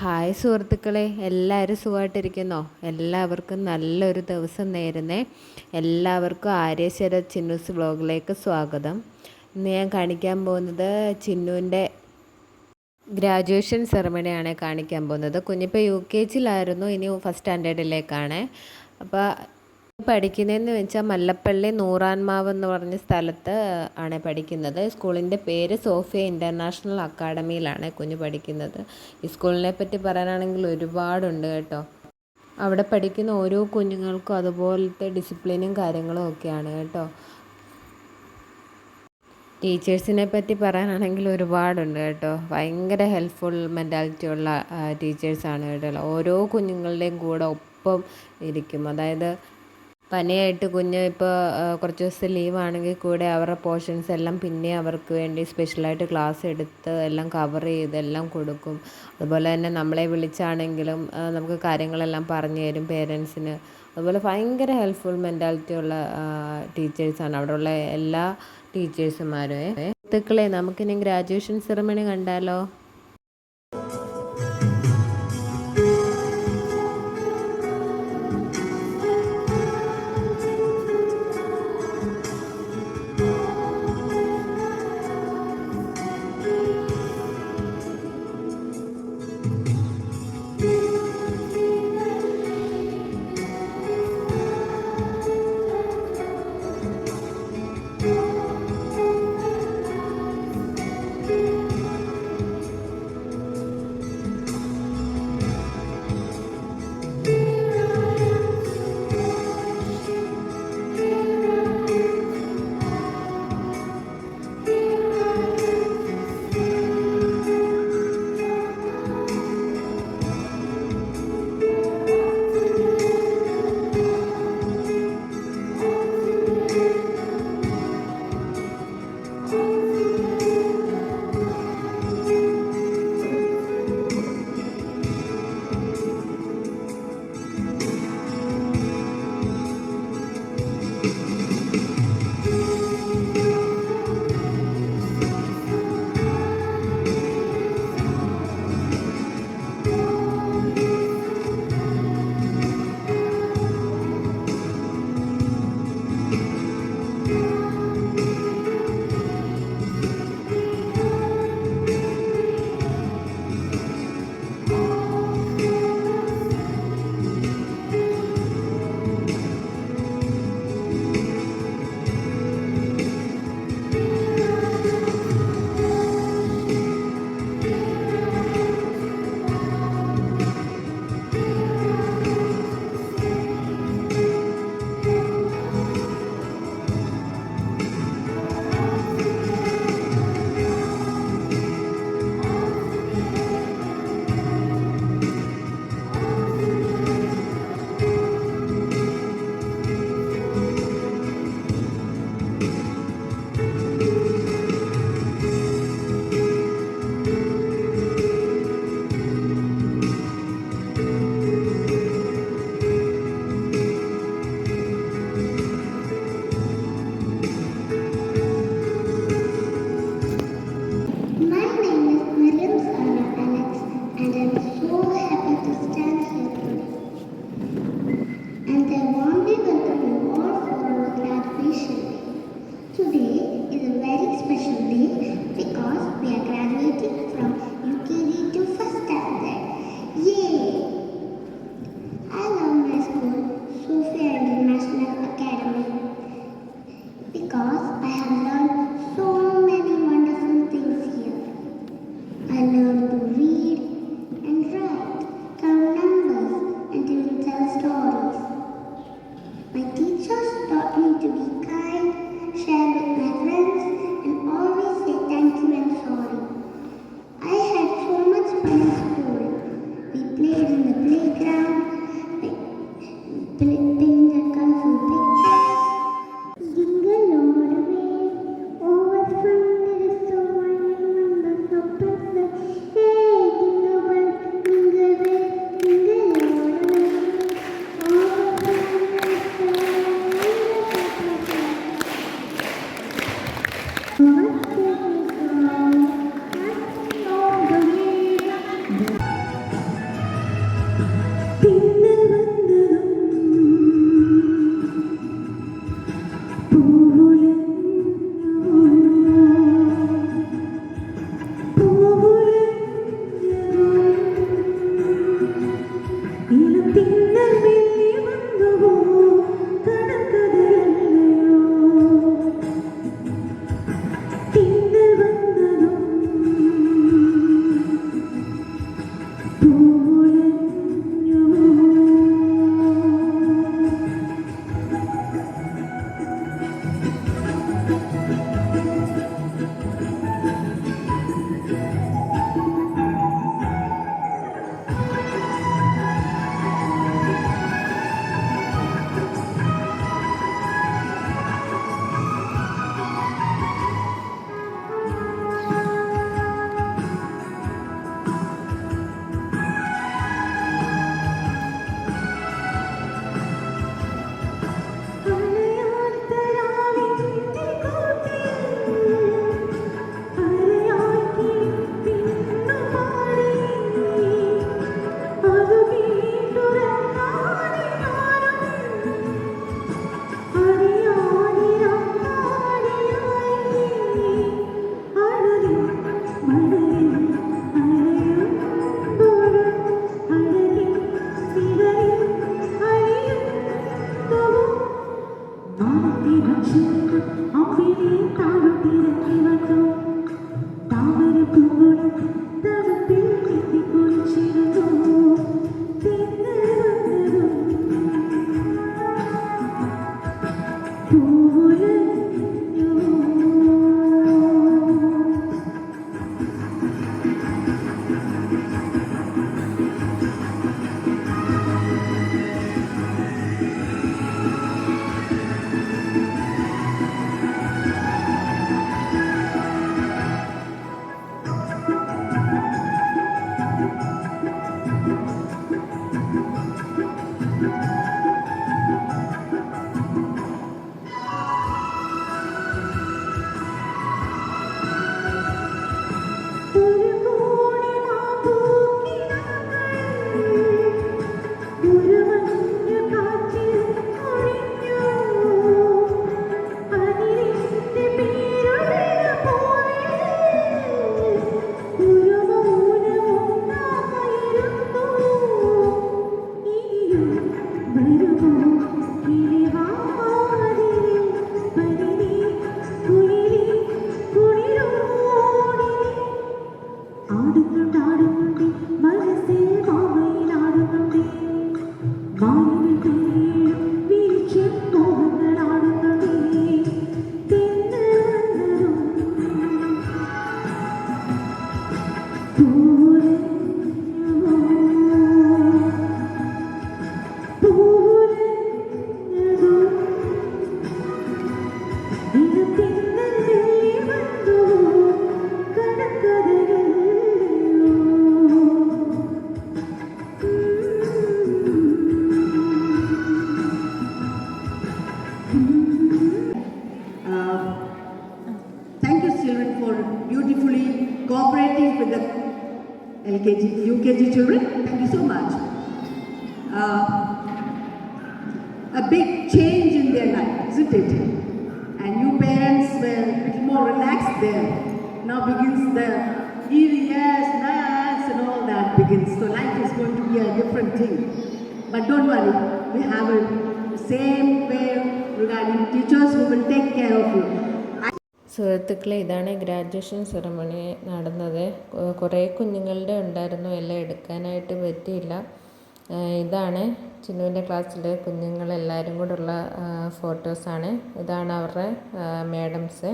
Hi സുഹൃത്തുക്കളെ എല്ലാവരും സുഖമായിട്ടിരിക്കുന്നോ? എല്ലാവർക്കും നല്ലൊരു ദിവസം നേരുന്നേ. എല്ലാവർക്കും ആര്യശ്വര ചിന്നൂസ് വ്ളോഗിലേക്ക് സ്വാഗതം. ഇന്ന് ഞാൻ കാണിക്കാൻ പോകുന്നത് ചിന്നുവിന്റെ ഗ്രാജുവേഷൻ സെറമണിയാണ് കാണിക്കാൻ പോകുന്നത്. കുഞ്ഞിപ്പോൾ യു കെ ജിയിലായിരുന്നു ഇനി ഫസ്റ്റ് സ്റ്റാൻഡേർഡിലേക്കാണ്. അപ്പോൾ പഠിക്കുന്നതെന്ന് വെച്ചാൽ മല്ലപ്പള്ളി നൂറാൻമാവ് എന്ന് പറഞ്ഞ സ്ഥലത്ത് ആണ് പഠിക്കുന്നത്. സ്കൂളിന്റെ പേര് സോഫിയ ഇന്റർനാഷണൽ അക്കാഡമിയിലാണ് കുഞ്ഞ് പഠിക്കുന്നത്. ഈ സ്കൂളിനെ പറ്റി പറയാനാണെങ്കിൽ ഒരുപാടുണ്ട് കേട്ടോ. അവിടെ പഠിക്കുന്ന ഓരോ കുഞ്ഞുങ്ങൾക്കും അതുപോലത്തെ ഡിസിപ്ലിനും കാര്യങ്ങളും ഒക്കെയാണ് കേട്ടോ. ടീച്ചേഴ്സിനെ പറ്റി പറയാനാണെങ്കിൽ ഒരുപാടുണ്ട് കേട്ടോ. ഭയങ്കര ഹെൽപ്ഫുൾ മെന്റാലിറ്റി ഉള്ള ടീച്ചേഴ്സാണ് കേട്ടോ ഓരോ കുഞ്ഞുങ്ങളുടെയും കൂടെ ഒപ്പം ഇരിക്കും. അതായത് പനിയായിട്ട് കുഞ്ഞ് ഇപ്പോൾ കുറച്ച് ദിവസം ലീവാണെങ്കിൽ കൂടെ അവരുടെ പോർഷൻസ് എല്ലാം പിന്നെ അവർക്ക് വേണ്ടി സ്പെഷ്യലായിട്ട് ക്ലാസ് എടുത്ത് എല്ലാം കവർ ചെയ്ത് എല്ലാം കൊടുക്കും. അതുപോലെ തന്നെ നമ്മളെ വിളിച്ചാണെങ്കിലും നമുക്ക് കാര്യങ്ങളെല്ലാം പറഞ്ഞു തരും പേരൻസിന് അതുപോലെ ഭയങ്കര ഹെൽപ്ഫുൾ മെന്റാലിറ്റി ഉള്ള ടീച്ചേഴ്സാണ് അവിടെയുള്ള എല്ലാ ടീച്ചേഴ്സുമാരും സുഹൃത്തുക്കളെ നമുക്കിനി ഗ്രാജുവേഷൻ സെറമണി കണ്ടാലോ? തിങ്കൾ Ooh. Children, thank you so much. Uh, a big change in their life, isn't it? And you parents were a little more relaxed there. Now begins the EVS, NAS, and all that begins. So life is going to be a different thing. But don't worry, we have a same way regarding teachers who will take care of you. സുഹൃത്തുക്കളെ ഇതാണ് graduation ceremony നടന്നത്. കുറേ കുഞ്ഞുങ്ങളുടെ ഉണ്ടായിരുന്നു. എല്ലാം എടുക്കാനായിട്ട് പറ്റിയില്ല. ഇതാണ് ചിന്നുവിന്റെ ക്ലാസ്സിലെ കുഞ്ഞുങ്ങളെല്ലാവരും കൂടെ ഉള്ള ഫോട്ടോസാണ്. ഇതാണ് അവരുടെ മാഡംസ്.